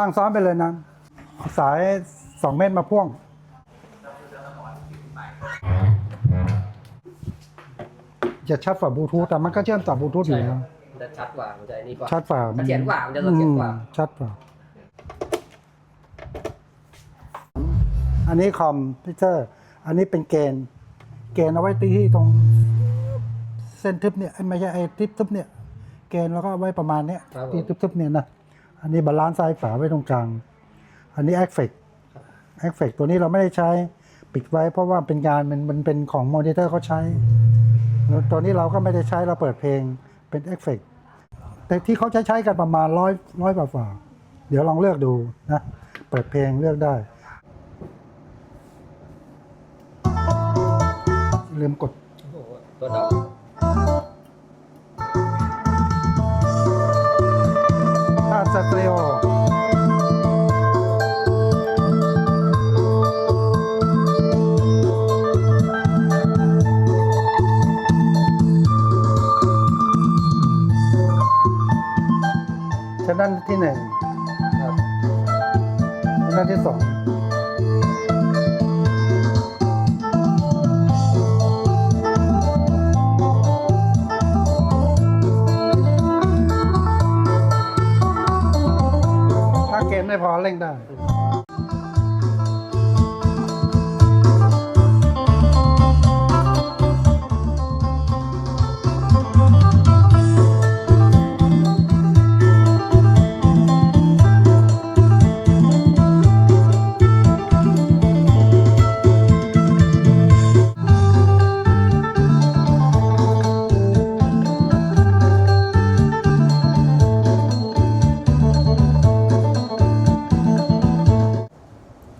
ตั้งซ้อมไปเลยนะเอาสายสองเมตรมาพ่วง จะชัดฝ่าบลูทูธแต่มันก็เชื่อมต่อบลูทูธอยู่แล้วมันจะชัดกว่ามันจะไอ้นี่กว่าชัดฝ่าเสถียรกว่ามันจะเสถียรกว่า อืมชัดฝ่า อันนี้คอมพิวเตอร์ อันนี้เป็นเกณฑ์ เกณฑ์เอาไว้ตีที่ตรง เส้นทึบเนี่ยเอ้ยไม่ใช่ไอ้ทิปทึบเนี่ย เกณฑ์แล้วก็ไว้ประมาณเนี้ยครับผมที่ทึบๆเนี่ยนะ อันนี้บาลานซ์ซ้ายฝาไว้ตรงกลาง อันนี้แอคเฟกแอคเฟกตัวนี้เราไม่ได้ใช้ปิดไว้เพราะว่าเป็นการมันมันเป็นของมอนิเตอร์เขาใช้แล้วตัวนี้เราก็ไม่ได้ใช้เราเปิดเพลงเป็นแอคเฟกแต่ที่เขาใช้ใช้กันประมาณร้อยร้อยกว่าฝาเดี๋ยวลองเลือกดูนะ เปิดเพลงเลือกได้ ลืมกดตัวดอ ด้านที่หนึ่งครับด้านที่สองถ้าเกมไม่พอเร่งได้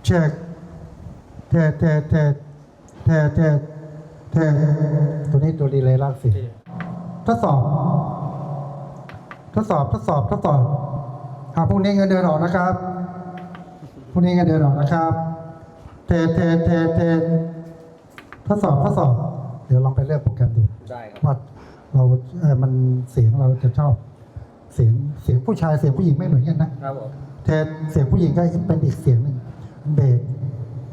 เช็คเทเทเทเทเทเทตัวนี้ตัวดีเลยลากสิทดสอบ ทดสอบทดสอบทดสอบหาพรุ่งนี้เงินเดือนออกนะครับพรุ่งนี้เงินเดือนออกนะครับ เทเทเทเททดสอบทดสอบ เดี๋ยวลองไปเลือกโปรแกรมดูได้ครับว่าเราเออมันเสียงเราจะชอบ เสียงเสียงผู้ชายเสียงผู้หญิงไม่เหมือนกันนะครับผมแทนเสียงผู้หญิงก็เป็นอีกเสียงหนึ่ง เบส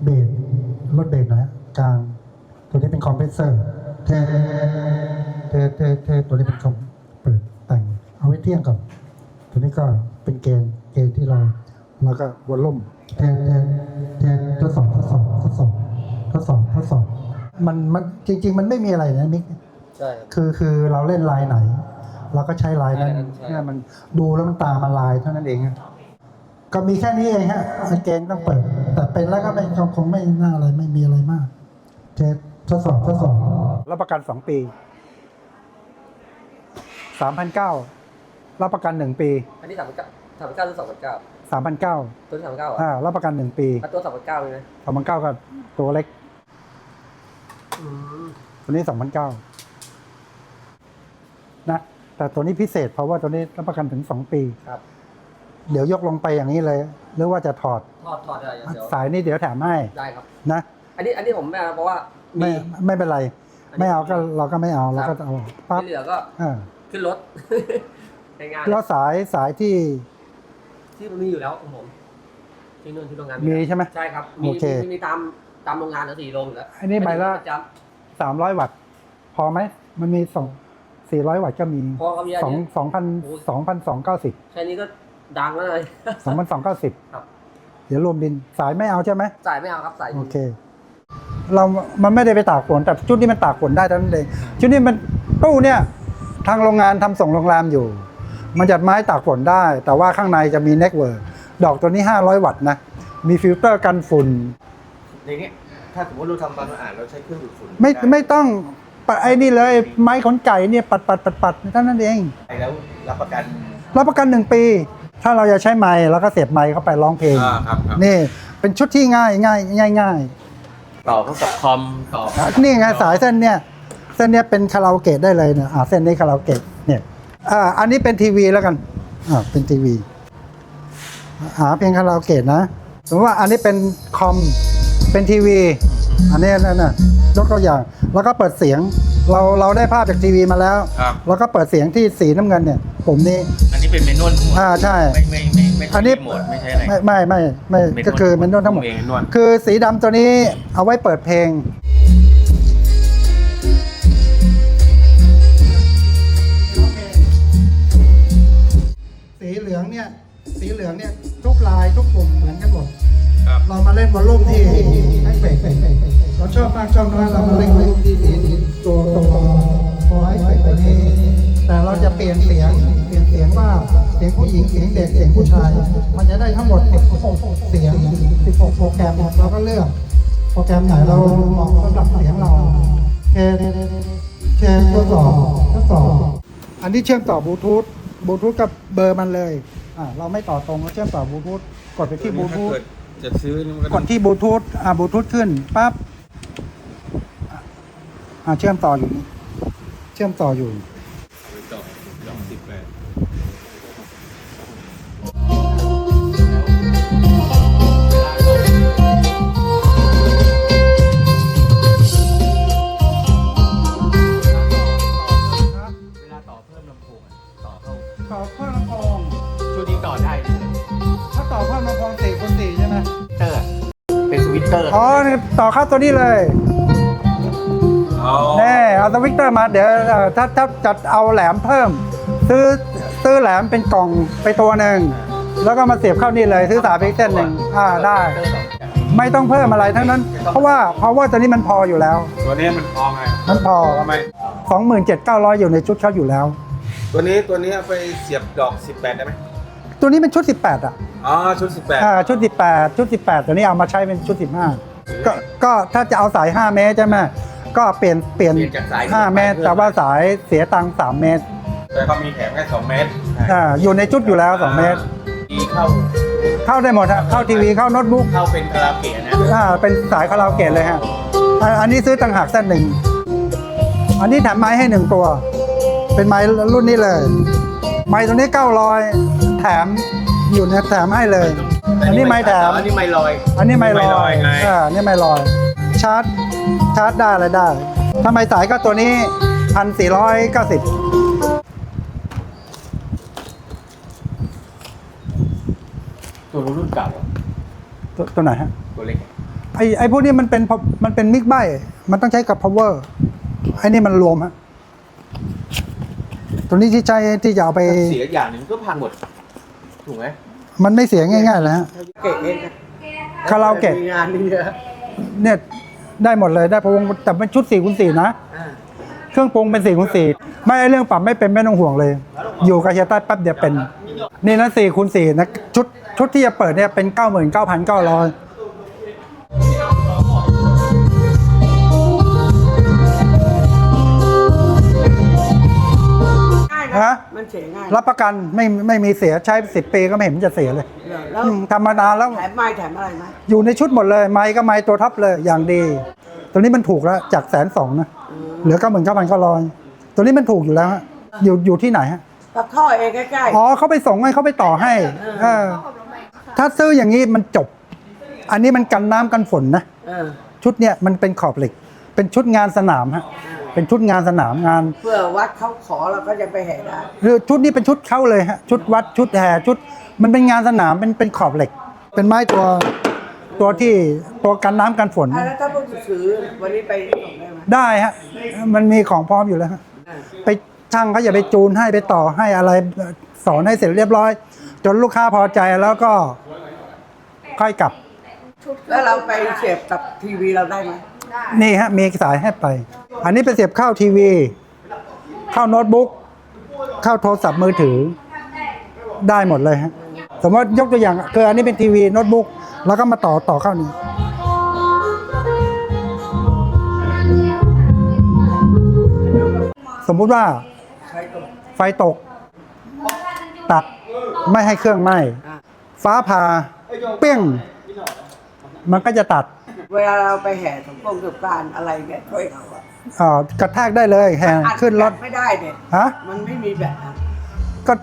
เบสลดเบสหน่อยฮะกลาง ตัวนี้เป็นคอมเพรสเซอร์เทเทเทเทตัวนี้เป็นคอมเปิดแต่งเอาไว้เที่ยงก่อนตัวนี้ก็เป็นเกณฑ์เกณฑ์ที่เราแล้วก็วอลลุ่มเทเทเททดสอบทดสอบทดสอบทดสอบทดสอบมันมันจริง ๆ มันไม่มีอะไรนะมิกใช่ครับคือคือเราเล่นลายไหน เราก็ใช้ลายนั้นใช่ครับใช่เนี่ยมันดูแล้วมันตามมาลายเท่านั้นเองอะ ก็มีแค่นี้เองฮะสเกนต้องเปิด แต่เป็นแล้วก็ไม่คงไม่น่าอะไรไม่มีอะไรมากเทสทดสอบทดสอบรับประกันสองปีสามพันเก้ารับประกันหนึ่งปีอันนี้สามพันเก้าสามพันเก้าหรือสองพันเก้าสามพันเก้าตัวที่สามพันเก้าอะอ่ารับประกันหนึ่งปีอะตัวสามพันเก้าเลยนะสามพันเก้ากับตัวเล็กอืมตัวนี้สองพันเก้านะแต่ตัวนี้พิเศษเพราะว่าตัวนี้รับประกันถึงสองปีครับ เดี๋ยวยกลงไปอย่างนี้เลย หรือว่าจะถอดทอดทอดได้เดี๋ยวสายนี้เดี๋ยวแถมให้ได้ครับนะ อันนี้อันนี้ผมไม่เอาเพราะว่าไม่มีไม่เป็นไรอันนี้ไม่เอาก็เราก็ไม่เอาเราครัก็บเอาปั๊บที่เหลือก็อ่าขึ้นรถง่ายๆแล้วสายสายที่ ที่มันมีอยู่แล้วของผมที่นู่นที่โรงงานมีใช่ไหมใช่ครับมีโอเคมีมีตามตามโรงงานแล้วสี่โรงอยู่แล้วอันนี้ใบละจสามร้อยวัตต์พอไหมมันมีสองสี่ร้อยวัตต์ก็มีำพอครับพี่อันสองนี้สองพันโอ้สองพันสองเก้าสิบแค่นี้ก็ ดังแล้วเลย สองพันสองเก้าสิบครับ เดี๋ยวรวมบินสายไม่เอาใช่ไหม สายไม่เอาครับสายโอเค เรา มันไม่ได้ไปตากฝนแต่ชุดนี้มันตากฝนได้เท่านั้นเอง ชุดนี้มันตู้เนี่ย ทางโรงงานทำส่งโรงแรมอยู่ มันจัดไม้ตากฝนได้ แต่ว่าข้างในจะมีเน็กเวิร์ดอกตัวนี้ 500 วัตต์นะ มีฟิลเตอร์กันฝุ่น ในเนี้ยถ้าสมมติเราทำความสะอาดเราใช้เครื่องดูดฝุ่นไม่ด้ไม่ต้องปะไอ้นี่เลยไม้ขนไก่เนี่ยปัดปัดปัดปัดเท่านั้นเอง แล้วรับประกัน รับประกันหนึ่งปี ถ้าเราจะใช้ไม้เราก็เสียบไม้เข้าไปร้องเพลงอ่าครับครับ นี่เป็นชุดที่ง่ายง่ายง่ายง่ายต่อเข้ากับคอมต่ออะนี่ไงสายเส้นเนี่ยเส้นเนี้ยเป็นคาราโอเกะได้เลยเนี่ยอ่าเส้นนี้คาราโอเกะเนี่ยอ่าอันนี้เป็นทีวีแล้วกันอ่าเป็นทีวีหาเพียงคาราโอเกะนะสมมติว่าอันนี้เป็นคอมเป็นทีวี อันนี้นั่นน่ะยกตัวอย่างแล้วก็เปิดเสียงเราเราได้ภาพจากทีวีมาแล้ว ครับ แล้วก็เปิดเสียงที่สีน้ำเงินเนี่ยปุ่มนี้อันนี้ เป็นเมนวลทั้งหมดอ่าใช่ ไม่ไม่ไม่ไม่อันนี้ใช่รีโหมดไม่ใช่อะไร ไม่ไม่ไม่ไม่เมนวลก็คือมันนวลทั้งหมด เมนวลคือสีดำตัวนี้เอาไว้เปิดเพลง สีเหลืองเนี่ย สีเหลืองเนี่ย ทุกลายทุกกลุ่มเหมือนกันหมด ครับ เรามาเล่นวอลลุ่มที่แอคเฟกเราชอบมากชอบน้อยเรามาเล่นวอลลุ่มที่สีตัวตัวพ จะเปลี่ยนเสียง เปลี่ยนเสียงว่าเสียงผู้หญิงเสียงเด็กเสียงผู้ชาย มันจะได้ทั้งหมด16เสียง16โปรแกรมเราก็เลือก โปรแกรมไหนเราเหมาะสำหรับเสียงเราเคเคทดสอบทดสอบอันนี้เชื่อมต่อบลูทูธบลูทูธกับเบอร์มันเลยอ่าเราไม่ต่อตรงเราเชื่อมต่อบลูทูธกดไปที่บลูทูธถ้าเกิดจะซื้อนี่มันกก็ดที่บลูทูธอ่าบลูทูธขึ้นปั๊บอ่าเชื่อมต่ออยู่นี่เชื่อมต่ออยู่ ต่อเข้าตัวนี้เลยอ๋อแน่เอาสวิกเตอร์มาเดี๋ยวเอ่อถ้าถ้าจะเอาแหลมเพิ่ม ซื้อซื้อแหลมเป็นกล่องไปตัวหนึ่งแล้วก็มาเสียบเข้านี่เลยซื้อสามพิกเส้นหนึ่งอ่าได้เตอร์สองแบบไม่ต้องเพิ่มอะไรทั้งนั้น เพราะว่าเพราะว่าตัวนี้มันพออยู่แล้ว ตัวนี้มันพอไงมันพอทำไม27,900อยู่ในชุดเขาอยู่แล้ว ตัวนี้ตัวนี้เอาไปเสียบดอก18ได้ไหมตัวนี้เป็นชุด18อะอ๋อชุด18อ่าชุด18ชุด18ตัวนี้เอามาใช้เป็นชุด15 ก็ก็ถ้าจะเอาสาย 5 เมตรใช่ไหมก็เปลี่ยนเปลี่ยน เปลี่ยนจากสาย5 เมตร แต่ว่าสายเสียตังค์3เมตรแต่เขามีแถมแค่2เมตรอ่าอยู่ในชุดอยู่แล้ว 2 เมตรอีเข้าเข้าได้หมดฮะเข้าทีวีเข้าโน้ตบุ๊กเข้าเป็นคาราโอเกะนะอ่าเป็นสายคาราโอเกะเลยฮะอ่าอันนี้ซื้อต่างหากเส้นหนึ่งอันนี้แถมไม้ให้หนึ่งตัว เป็นไม้รุ่นนี้เลย ไม้ตัวนี้900แถมอยู่เนี่ยแถมให้เลยอั นนี้ไม้แถม อันนี้ไม้ลอย อันนี้ไม่ลไม่ลออยยไงอ่าอันนี่ไม่ลอย ชาร์จ ชาร์จได้อะไรได้ถ้าไม่สายก็ตัวนี้พันสี่ร้อยเก้าสิบตัวรุ่นเก่าตัวตัวไหนฮะ ตัวเล็ก ไอไอพวกนี้มันเป็น pop- มันเป็นมิกใบมันต้องใช้กับ power ไอนี่มันรวมฮะ ตัวนี้ที่ใช้ที่จะเอาไป เสียอย่างหนึ่งก็พังหมด ถูกไหม มันไม่เสียง่ายๆนะฮะ เกะเองคาราโอเกะ มีงานเยอะเนี่ยได้หมดเลยได้พวงแต่เป็นชุดสี่คูณสี่นะเครื่องปรุงเป็นสี่คูณสไม่ไอ้เรื่องปรับไม่เป็นไม่ต้องห่วงเลย อยู่กาเฮียใต้แป๊บเดียวเป็น นี่นะสี่คูณสี่นะชุดชุดที่จะเปิดเนี่ยเป็นเก้าหมื่นเก้าพันเก้าร้อย ฮะนะมันเสียง่ายรับประกันไม่ไม่มีเสียใช้สิบปีก็ไม่เห็นมันจะเสียเลยแล้วอืมธรรมดาแล้ว แถมไม้แถมอะไรไหมอยู่ในชุดหมดเลยไม้ก็ไม้ตัวท็อปเลยอย่างดี ตัวนี้มันถูกแล้วจากแสนสองนะเหลือเก้าหมื่นเก้าพันเก้าร้อยตัวนี้มันถูกอยู่แล้วฮะอยู่อยู่ที่ไหนฮะปักท่อเองใกล้อ๋อเขาไปส่งให้เขาไปต่อให้เออถ้าซื้ออย่างนี้มันจบ อันนี้มันกันน้ำกันฝนนะ ๆเออชุดเนี่ยมันเป็นขอบเหล็ก เป็นชุดงานสนามฮะ เป็นชุดงานสนามงาน เพื่อวัดเขาขอเราก็จะไปแห่ได้หรือชุดนี้เป็นชุดเข้าเลยฮะชุดวัดชุดแห่ชุด มันเป็นงานสนามเป็นเป็นขอบเหล็ก เป็นไม้ตัวตัวที่ตัวกันน้ำกันฝน อะแล้วถ้าพวกซื้อวันนี้ไปส่งได้ไหมได้ฮะ มันมีของพร้อมอยู่แล้วฮะ อะไปช่างเขาอย่าไปจูนให้ไปต่อให้อะไรสอนให้เสร็จเรียบร้อย จนลูกค้าพอใจแล้วก็ค่อยกลับ แล้วเราไปเสียบกับทีวีเราได้ไหม นี่ฮะมีสายให้ไป อันนี้เป็นเสียบเข้าทีวี เข้าโน้ตบุ๊ก เข้าโทรศัพท์มือถือ ได้หมดเลยฮะ สมมติยกตัวอย่างคืออันนี้เป็นทีวีโน้ตบุ๊ก แล้วก็มาต่อต่อเข้านี่สมมุติว่าไฟตก ตัดไม่ให้เครื่องไหม้ฟ้าผ่าเปี้ยง มันก็จะตัด เวลาเราไปแห่สมพงสงการอะไรเนี่ยช่วยเราอะเอ่อกระแทกได้เลยแห่อัดขึ้นรถไม่ได้เนี่ยฮะมันไม่มีแบบอะก็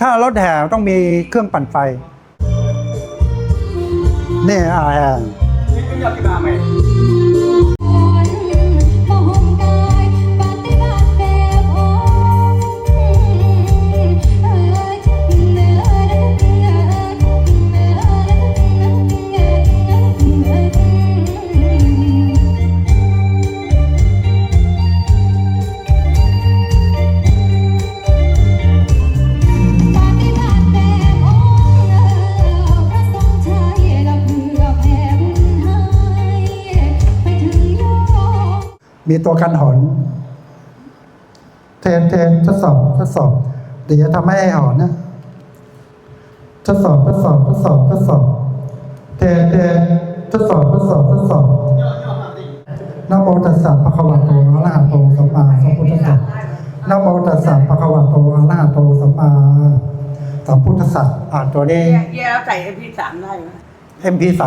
ถ้ารถแห่ต้องมีเครื่องปั่นไฟนี่อ่าแห่ นี่เป็นยอดกีฬาไหมม มีตัวกันหอน เทนเทนทดสอบทดสอบเดี๋ยวจะทำให้หอนนะทดสอบทดสอบทดสอบทดสอบเทนเทนทดสอบทดสอบทดสอบนะโมตัสสะภะคะวะโตอะระหะโตสัมมาสัมพุทธัสสะนะโมตัสสะภะคะวะโตอะระหะโตสัมมาสัมพุทธัสสะอ่านตัวนี้เย่เราใส่เอพีสามได้ไหม MP3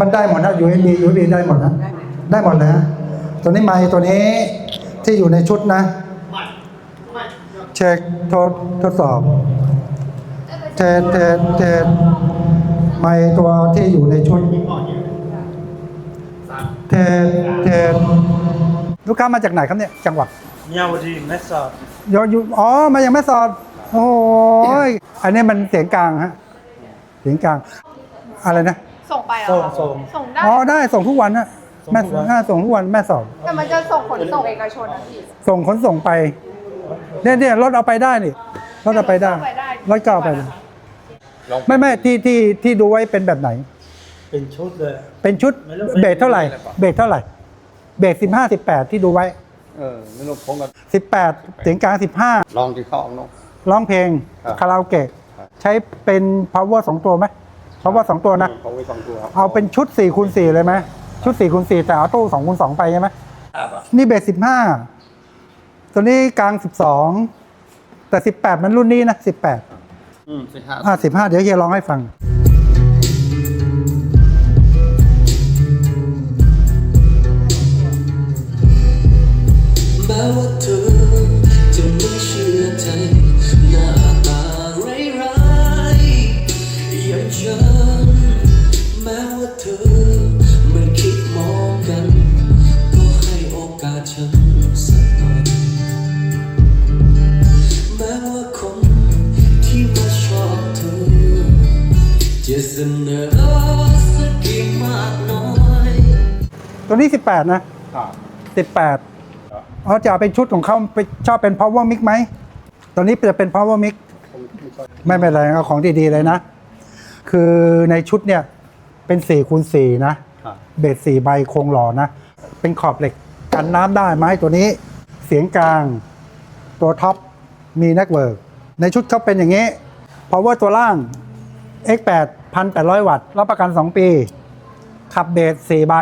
มันได้หมดนะ USB USB ได้หมดนะ ได้ไหมได้หมดเลยฮะ ตัวนี้ไมค์ตัวนี้ที่อยู่ในชุดนะ เช็คทดทดสอบเทสเทสเทสไมค์ตัวที่อยู่ในชุดเทสเทสลูกค้ามาจากไหนครับเนี่ย จังหวัดเยาวดีแมสซอดยอยู่อ๋อมาอย่างแม่สอด โอ้ยอันนี้มันเสียงกลางฮะเสียงกลาง อะไรนะ ส่งไปเหรส่องคะส่งส่งได้อ๋อได้ส่งทุกวันนะส่ง แม่ทุกวันอ่าส่งทุกวันแม่สอดแต่มันจะส่งขนส่งเอกชนนะพี่ส่งขนส่งไปเนี่ยเนี่ยรถเอาไปได้นี่รถเอาไปได้เอาไปได้รถก็เอาไปได้ไม่ไม่ที่ที่ที่ดูไว้เป็นแบบไหน เป็นชุดเลย เป็นชุดไม่รู้เบสเท่าไหร่ เบสเท่าไหร่ เบสสิบห้าสิบแปดที่ดูไว้ เออไม่รู้พงกันสิบแปดเสียงกลางสิบห้าลองที่เขาเอาเนาะร้องเพลงครับคาราโอเกะครับใช้เป็น power สองตัวไหม power สองตัวนะเขาไว้สองตัวเอาเป็นชุด4ี่คูณสี่เลยไหม ชุด4ี่คูณสี่แต่เอาตู้สองคูณสองไปใช่ไหมนี่เบสสิบห้าตัวนี้กลางสิบสองแต่สิบแปดมันรุ่นนี้นะสิบแปดอืมสิห้าอ่าสิบห้าเดี๋ยวเฮียร้องให้ฟัง แม้ว่าเธอจะไม่เชื่อใจ ตัวนี้สิบแปดนะสิบแปดเขาจะเอาเป็นชุดของเขาไปชอบเป็น power mix ไหมตัวนี้จะเป็น power mix ไม่เป็นไรเอาของดีๆเลยนะ คือในชุดเนี่ยเป็นสี่คูณสี่นะเบสสี่ใบโครงหล่อนะ เป็นขอบเหล็กกันน้ำได้ไหมตัวนี้ เสียงกลาง ตัวท็อปมีนักเวิร์กในชุดเขาเป็นอย่างนี้ power ตัวล่าง X8 1,800 วัตต์ รับประกัน 2 ปี ขับเบส4ใบ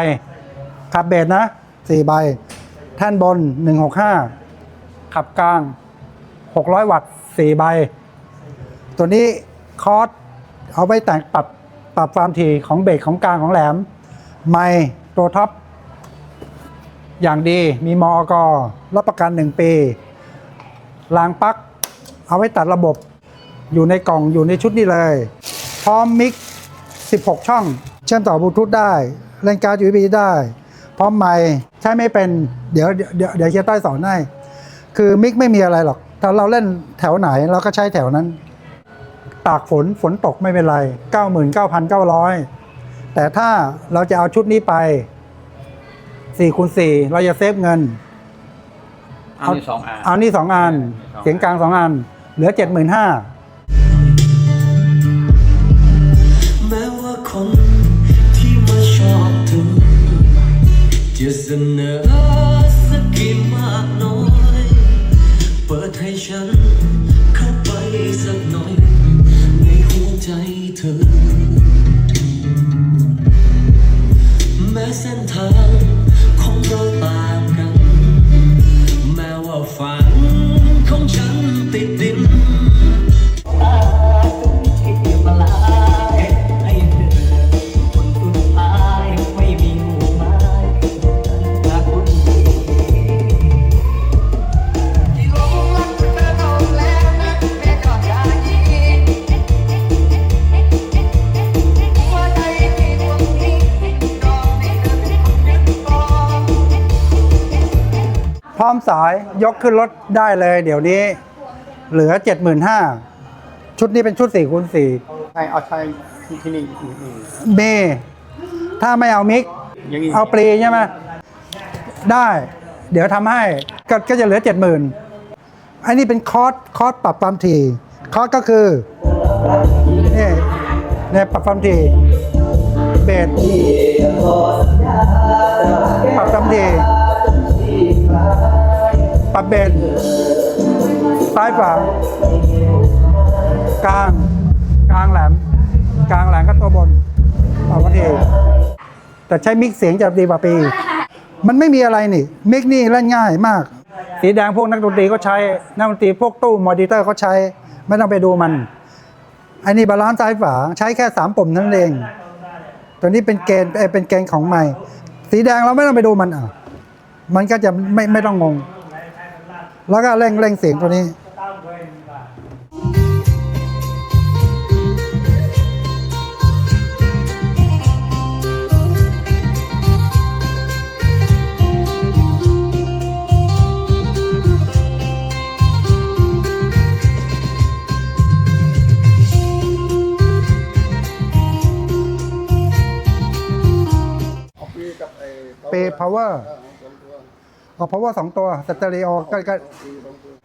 ขับเบสนะ4ใบ แท่นบน165ขับกลาง600วัตต์4ใบ ตัวนี้คอร์สเอาไว้แต่งปรับปรับความถี่ของเบสของกลางของแหลม ไมค์ตัวท็อปอย่างดีมีมอกรับประกัน 1 ปีรางปลั๊กเอาไว้ตัดระบบอยู่ในกล่องอยู่ในชุดนี้เลย พร้อมมิก 16 ช่อง เชื่อมต่อบลูทูธได้ เล่นการ์ด USB ได้ พร้อมไมค์ใช้ไม่เป็นเดี๋ยวเดี๋ยวเดี๋ยวเฮียต้อยสอนให้คือมิกไม่มีอะไรหรอกถ้าเราเล่นแถวไหนเราก็ใช้แถวนั้น ตากฝนฝนตกไม่เป็นไร 99,900 แต่ถ้าเราจะเอาชุดนี้ไป4คูณ4เราจะเซฟเงิน เอาที่สองอันเอานี่สองอัน เสียงกลางสองอัน เหลือ 75,000แม้ว่าคน จะเสนอสักกี่มากน้อย เปิดให้ฉันเข้าไปสักหน่อย ในหัวใจเธอ มสายยกขึ้นรถได้เลยเดี๋ยวนี้ เหลือ 75,000ชุดนี้เป็นชุด4คูณ4ใช่เอาใช้ที่ที่นี่อืมอืมเมถ้าไม่เอามิก อย่างนี้เอาปรีใช่ไหมได้ เดี๋ยวทำให้ก็ก็จะเหลือ 70,000อันนี้เป็นคอร์สคอร์สปรับความถี่คอร์สก็คือนี่เนี่ยปรับความถี่เบสปรับความถี่ปรับ เบนซ้ายฝากลาง กลางแหลม กลางแหลมก็ตัวบนเอาวันเองแต่ใช้มิกเสียงจะดีกว่าปี มันไม่มีอะไรนี่ มิกนี่เล่นง่ายมาก สีแดงพวกนักดนตรีก็ใช้ นักดนตรีพวกตู้มอนิเตอร์ก็ใช้ ไม่ต้องไปดูมัน อันนี้บาลานซ์ซ้ายฝาใช้แค่สามปุ่มนั่นเอง ตัวนี้เป็นเกณฑ์เอ่อเป็นเกณฑ์ของใหม่ สีแดงเราไม่ต้องไปดูมันอะ มันก็จะไม่ไม่ต้องงง แล้วก็เร่งเร่งเสียงตัวนี้ เปย์พาวเวอร์ เอา power สองตัวสเตอริโอก็ก็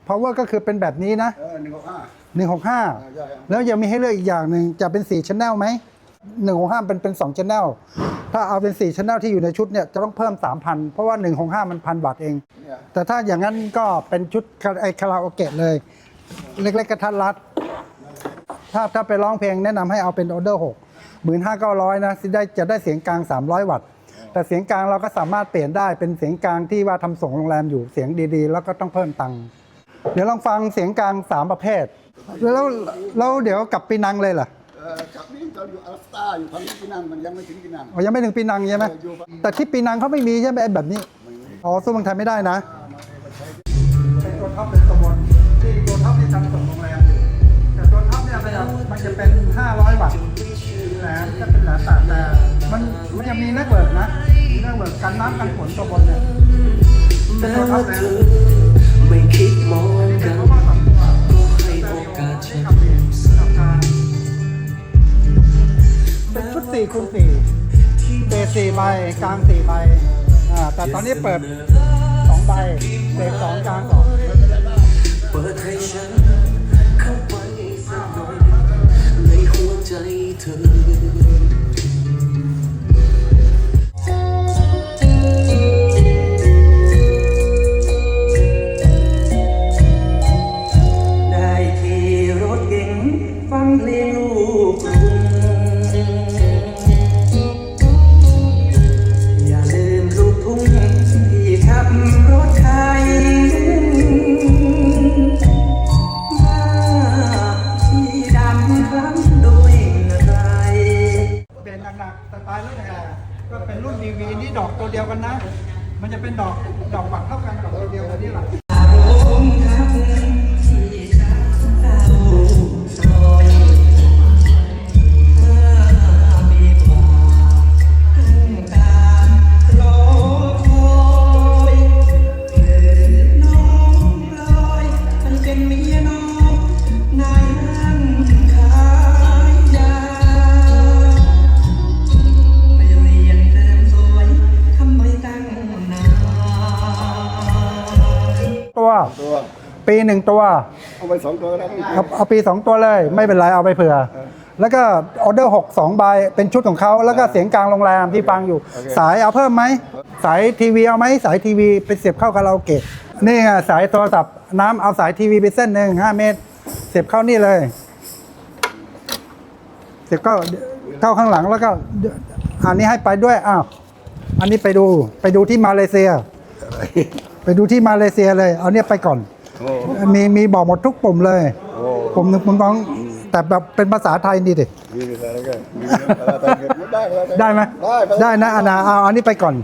power ก็คือเป็นแบบนี้นะหนึ่งหกห้าแล้วยังมีให้เลือกอีกอย่างหนึ่งจะเป็นสี่ชแนลไหมหนึ่งหกห้าเป็นเป็นสองชแนลถ้าเอาเป็นสี่ชแนลที่อยู่ในชุดเนี่ยจะต้องเพิ่มสามพันเพราะว่าหนึ่งหกห้ามันพันวัตต์เองแต่ถ้าอย่างนั้นก็เป็นชุดคาไอคาราโอเกะเลย เล็กๆกระทัดรัด ถ้าถ้าไปร้องเพลงแนะนำให้เอาเป็นออเดอร์หกหมื่นห้าเก้าร้อยนะสิได้จะได้เสียงกลาง 300 วัตต์ แต่เสียงกลางเราก็สามารถเปลี่ยนได้เป็นเสียงกลางที่ว่าทำส่งโรงแรมอยู่เสียงดีๆ แล้วก็ต้องเพิ่มตังค์เดี๋ยวลองฟังเสียงกลาง3ประเภท แล้วแล้วเดี๋ยวกลับปีนังเลยเหรอเอ่อกับนี่เราอยู่อัลสตาอยู่ฝั่งนี้ปีนังมันยังไม่ถึงปีนังอ๋อยังไม่ถึงปีนังใช่ไหมเอออยู่ฝั่งแต่ที่ปีนังเขาไม่มีใช่ไหมไอ้แบบนี้อ๋อสู้เมืองไทยไม่ได้นะ กกันน้ำกันฝนตัวบนเนี่ยเป็นตัวท็อปแล้วไม่คิดมองนี่เป็กันนเพราะว่าสองตัวให้โอกาสฉันกับเบสกับกลางเป็นชุด4คูณ4เบสสี่ใบกลางสี่ใบอ่าแต่ตอนนี้เปิดสองใบเบสสองกลางสองเปิดให้ฉัน ปีหนึ่งตัว เอาไปสองตัวแล้วเอาเอาปีสองตัวเลย ไม่เป็นไรเอาไปเผื่อ แล้วก็ออเดอร์หกสองใบเป็นชุดของเขาแล้วก็เสียงกลางโรงแรมที่ฟังอยู่ สายเอาเพิ่มไหม สายทีวีเอาไหมสายทีวีไปเสียบเข้าคาราโอเกะนี่ไงสายโทรศัพท์น้ำเอาสายทีวีไปเส้นหนึ่งห้าเมตร เสียบเข้านี่เลย เสียบเข้าเข้าข้างหลังแล้วก็อันนี้ให้ไปด้วยอ้าวอันนี้ไปดูไปดูที่มาเลเซีย ไปดูที่มาเลเซียเลย เอาเนี่ยไปก่อน มีมีบอกหมดทุกปุ่มเลย ปุ่มหนึ่งปุ่มสองแต่แบบเป็นภาษาไทยนี่ดิมีอะไรกันมีอะไรกันไม่ได้แล้วได้ไหมได้ปได้นะอานาเอาอันนี้ไปก่อน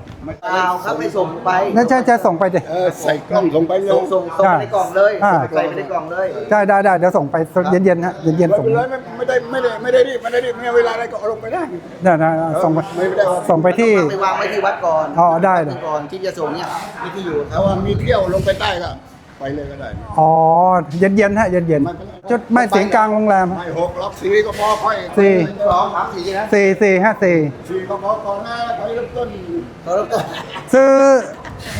เอาครับไปส่งไปนั่นใช่จะส่งไปดิเออใส่กล้องส่งไปเลยส่งส่งส่งไปในกล่องเลยอ่า ใส่ไปในกล่องเลยได้ได้ได้เดี๋ยวส่งไปเย็นเย็นๆฮะเย็นเย็นๆไม่ส่งเป็นไรไม่ไม่ได้ไม่ได้ไม่ได้รีบไม่ได้รีบไม่เอาเวลาอะไรก็เอาลงไปได้ ได้ได้ส่งไปไม่ได้ว่า ส่งไปที่ไปวางไว้ที่วัดก่อนอ๋อได้เลย ก่อนที่จะส่งเนี่ยมีที่อยู่คถ้ารับว่ามีเที่ยวลงไปใต้ก็ ไปเลยก็ได้ อ๋อ เย็นเย็นๆฮะเย็นเย็นไม่เป็นไร ๆจุดไม่เสียงกลางโรงแรมฮะ ไม่หกล็อกสี่ก็พอค่อยสี่ สองสามสี่นะสี่สี่ห้าสี่สี่ก็พอก่อนนะไปเริ่มต้นเราเริ่มต้นซื้อ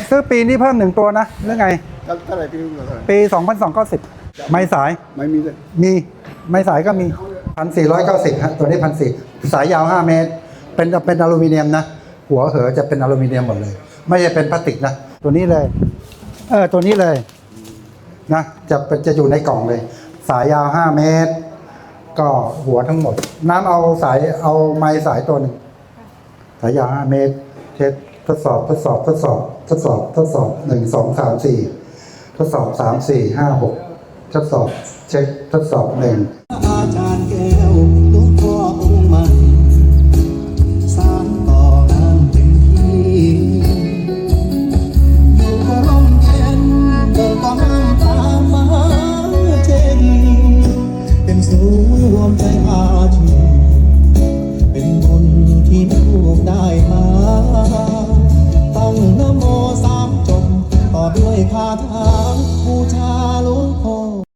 ซื้อปีนี้เพิ่มหนึ่งตัวนะหรือไง เท่าไหร่พี่รู้เท่าไหร่ปี2290 ไม่สาย ไม่มีเลยมี ไม่สายก็มีพันสี่ร้อยเก้าสิบฮะตัวนี้พันสี่สายยาวห้าเมตร เป็นเป็นอลูมิเนียมนะ หัวเหอจะเป็นอลูมิเนียมหมดเลย ไม่ใช่เป็นพลาสติกนะ ตัวนี้เลย เออ ตัวนี้เลย นะจะจะอยู่ในกล่องเลย สายยาวห้าเมตร ก็หัวทั้งหมด น้ำเอาสายเอาไม้สายตัวหนึ่งสายยาวห้าเมตร เทสทดสอบทดสอบทดสอบทดสอบทดสอบหนึ่งสองสามสี่ทดสอบสามสี่ห้าหกทดสอบเช็คทดสอบหนึ่ง